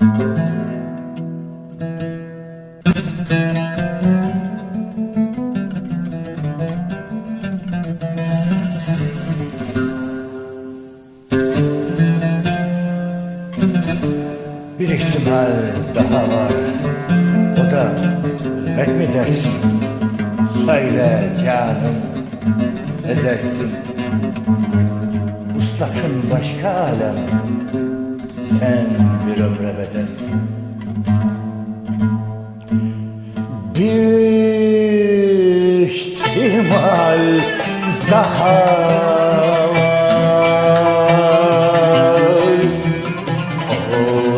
Bir ihtimal daha var. O da ölmek mi dersin? Söyle canım, ne başka alem, sen bir ömre bedelsin. Bir ihtimal daha var. O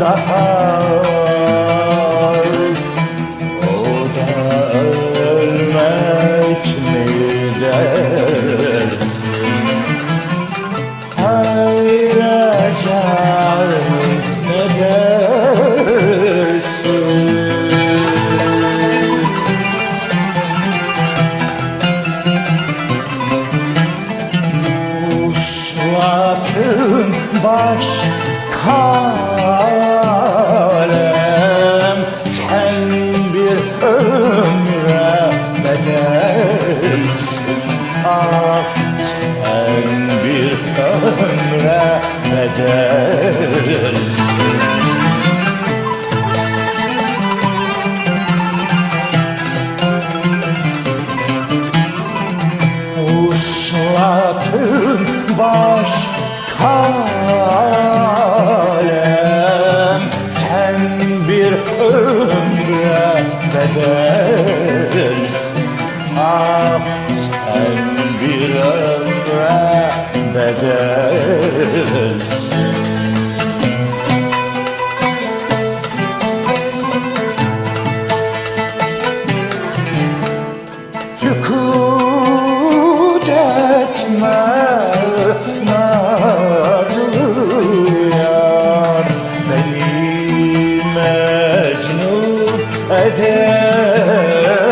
daha. O da ölmek mi dersin? Hayra canım ne dersin? Uslatın başka alem Sen bir ömre bedelsin. Ah sen bir ömre bedelsin. Uslatın başka ömre bedelsin Ah sen bir ömre bedelsin Sükut etme edersin.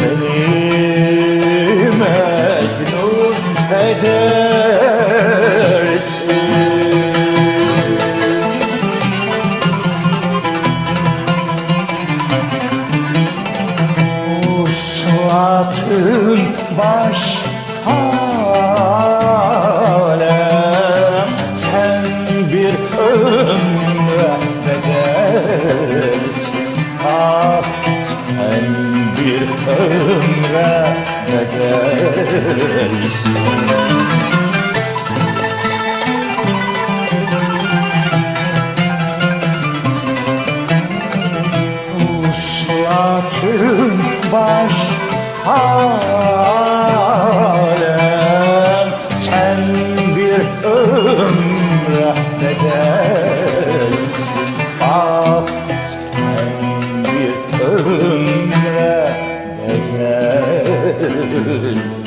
Beni mecnun edersin. Uslatın baş alem Sen bir ömre Ah sen bir ömre bedelsin Uslatın baş good.